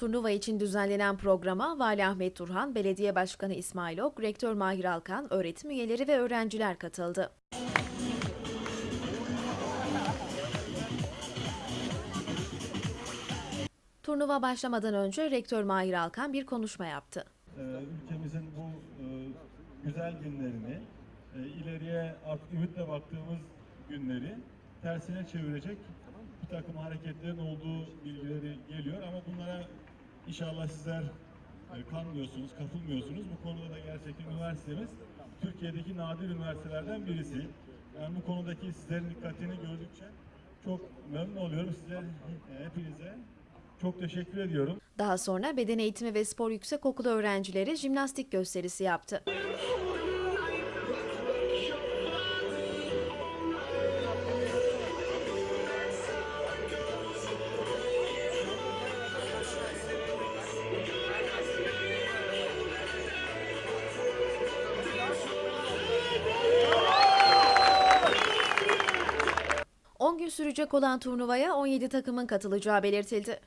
Turnuva için düzenlenen programa Vali Ahmet Turhan, Belediye Başkanı İsmail Ok, Rektör Mahir Alkan, öğretim üyeleri ve öğrenciler katıldı. Turnuva başlamadan önce Rektör Mahir Alkan bir konuşma yaptı. Ee, ülkemizin bu e, güzel günlerini, e, ileriye artık ümitle baktığımız günleri tersine çevirecek bir takım hareketlerin olduğu bilgileri geliyor inşallah sizler e, kanmıyorsunuz, katılmıyorsunuz. Bu konuda da gerçekten üniversitemiz Türkiye'deki nadir üniversitelerden birisi. Yani bu konudaki sizlerin dikkatini gördükçe çok memnun oluyorum size, e, hepinize. Çok teşekkür ediyorum. Daha sonra Beden Eğitimi ve Spor Yüksekokulu öğrencileri jimnastik gösterisi yaptı. ...10 gün sürecek olan turnuvaya 17 takımın katılacağı belirtildi.